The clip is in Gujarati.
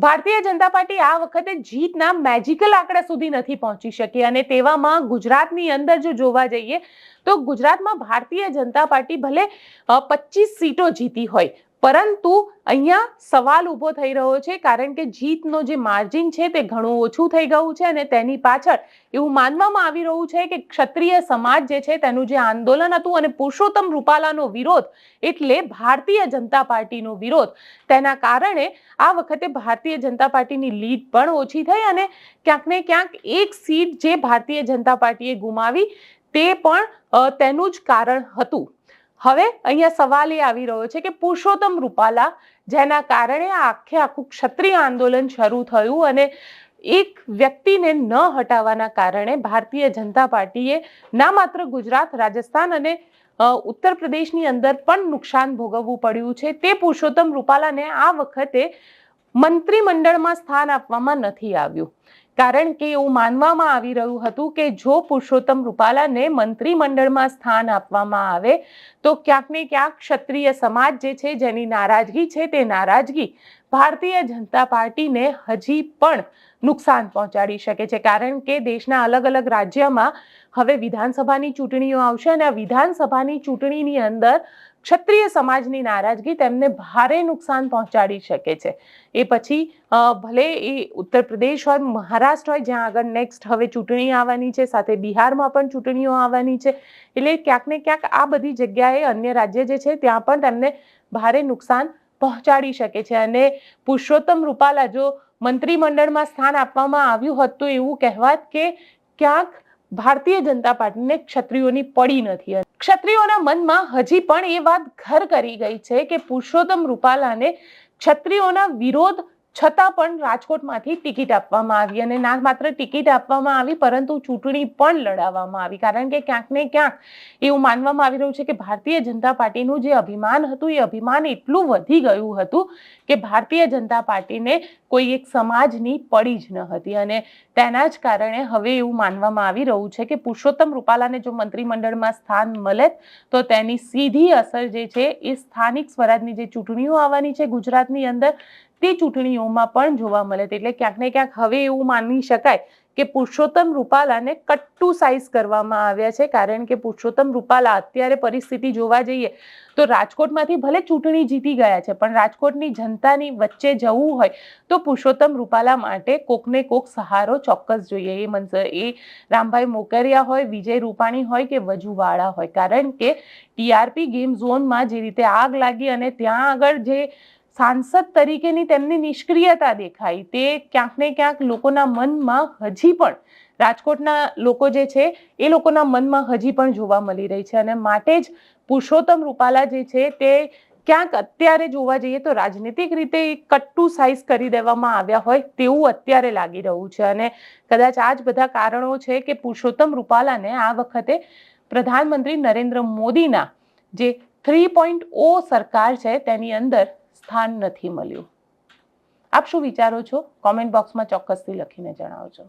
ભારતીય જનતા પાર્ટી આ વખતે જીતના મેજિકલ આંકડા સુધી નથી પહોંચી શકી અને તેવામાં ગુજરાતની અંદર જો જોવા જઈએ તો ગુજરાતમાં ભારતીય જનતા પાર્ટી ભલે પચીસ સીટો જીતી હોય પરંતુ અહીંયા સવાલ ઊભો થઈ રહ્યો છે, કારણ કે જીતનો જે માર્જિન છે તે ઘણું ઓછું થઈ ગયું છે અને તેની પાછળ એવું માનવામાં આવી રહ્યું છે કે ક્ષત્રિય સમાજ જે છે તેનું જે આંદોલન હતું અને પુરુષોત્તમ રૂપાલાનો વિરોધ એટલે ભારતીય જનતા પાર્ટીનો વિરોધ. તેના કારણે આ વખતે ભારતીય જનતા પાર્ટીની લીડ પણ ઓછી થઈ અને ક્યાંક ને ક્યાંક એક સીટ જે ભારતીય જનતા પાર્ટીએ ગુમાવી તે પણ તેનું જ કારણ હતું. હવે અહીંયા સવાલ એ આવી રહ્યો છે કે પુરુષોત્તમ રૂપાલા, જેના કારણે આખે આખું ક્ષત્રિય આંદોલન શરૂ થયું અને એક વ્યક્તિને ન હટાવવાના કારણે ભારતીય જનતા પાર્ટીએ ના માત્ર ગુજરાત, રાજસ્થાન અને ઉત્તર પ્રદેશની અંદર પણ નુકસાન ભોગવવું પડ્યું છે. તે પુરુષોત્તમ રૂપાલાને આ વખતે મંત્રીમંડળમાં સ્થાન આપવામાં નથી આવ્યું. કારણ કે એવું માનવામાં આવી રહ્યું હતું કે જો પુરુષોત્તમ રૂપાલાને મંત્રીમંડળમાં સ્થાન આપવામાં આવે, તો ક્યાંક ને ક્યાંક ક્ષત્રિય સમાજ જે છે જેની નારાજગી છે તે નારાજગી ભારતીય જનતા પાર્ટીને હજી પણ નુકસાન પહોંચાડી શકે છે. કારણ કે દેશના અલગ અલગ રાજ્યમાં હવે વિધાનસભાની ચૂંટણીઓ આવશે અને આ વિધાનસભાની ચૂંટણીની અંદર ક્ષત્રિય સમાજની નારાજગી તેમને ભારે નુકસાન પહોંચાડી શકે છે. એ પછી ભલે એ ઉત્તર પ્રદેશ હોય, મહારાષ્ટ્ર હોય, જ્યાં આગળ નેક્સ્ટ હવે ચૂંટણી આવવાની છે, સાથે બિહારમાં પણ ચૂંટણીઓ આવવાની છે, એટલે ક્યાંક ને ક્યાંક આ બધી જગ્યાએ અન્ય રાજ્ય જે છે, ત્યાં પણ તેમને ભારે નુકસાન પહોંચાડી શકે છે અને પુરુષોત્તમ રૂપાલા જો મંત્રીમંડળમાં સ્થાન આપવામાં આવ્યું હતું એવું કહેવાત કે ક્યાંક ભારતીય જનતા પાર્ટીને ક્ષત્રિયોની પડી નથી. ક્ષત્રિયોના મનમાં હજી પણ એ વાત ઘર કરી ગઈ છે કે પુરુષોત્તમ રૂપાલાને ક્ષત્રિયોના વિરોધ છતાં પણ રાજકોટમાંથી ટિકિટ આપવામાં આવી અને ના માત્ર ટિકિટ આપવામાં આવી, પરંતુ ચૂંટણી પણ લડાવવામાં આવી. કારણ કે ક્યાંક ને ક્યાંક એવું માનવામાં આવી રહ્યું છે કે ભારતીય જનતા પાર્ટીનું જે અભિમાન હતું, એ અભિમાન એટલું વધી ગયું હતું કે ભારતીય જનતા પાર્ટીને કોઈ એક સમાજની પડી જ ન હતી. અને તેના જ કારણે હવે એવું માનવામાં આવી રહ્યું છે કે પુરુષોત્તમ રૂપાલાને જો મંત્રીમંડળમાં સ્થાન મળે તો તેની સીધી અસર જે છે એ સ્થાનિક સ્વરાજની જે ચૂંટણીઓ આવવાની છે ગુજરાતની અંદર તે ચૂંટણીઓમાં પણ જોવા મળે છે. એટલે ક્યાંક ને ક્યાંક હવે એવું માની શકાય કે પુરુષોત્તમ રૂપાલાને કટ્ટુ સાઇઝ કરવામાં આવ્યા છે. કારણ કે પુરુષોત્તમ રૂપાલા અત્યારે પરિસ્થિતિ જોવા જઈએ તો રાજકોટમાંથી ભલે ચૂંટણી જીતી ગયા છે, પણ રાજકોટની જનતાની વચ્ચે જવું હોય તો પુરુષોત્તમ રૂપાલા માટે કોકને કોક સહારો ચોક્કસ જોઈએ. એ મનસ એ રામભાઈ મોકરિયા હોય, વિજય રૂપાણી હોય કે વજુવાળા હોય. કારણ કે ટીઆરપી ગેમ ઝોનમાં જે રીતે આગ લાગી અને ત્યાં આગળ જે સાંસદ તરીકેની તેમની નિષ્ક્રિયતા દેખાઈ. તે ક્યાંક ને ક્યાંક લોકોના મનમાં હજી પણ, રાજકોટના લોકો જે છે, એ લોકોના મનમાં હજી પણ જોવા મળી રહી છે. અને માટે જ પુરુષોત્તમ રૂપાલા જે છે, તે ક્યાંક અત્યારે જોવા જઈએ તો રાજનીતિક રીતે એક કટ્ટુ સાઇઝ કરી દેવામાં આવ્યા હોય તેવું અત્યારે લાગી રહ્યું છે. અને કદાચ આ જ બધા કારણો છે કે પુરુષોત્તમ રૂપાલાને આ વખતે પ્રધાનમંત્રી નરેન્દ્ર મોદીના જે થ્રી પોઈન્ટ ઓ સરકાર છે, તેની અંદર સ્થાન નથી મળ્યું. આપ શું વિચારો છો? કોમેન્ટ બોક્સમાં ચોક્કસથી લખીને જણાવજો.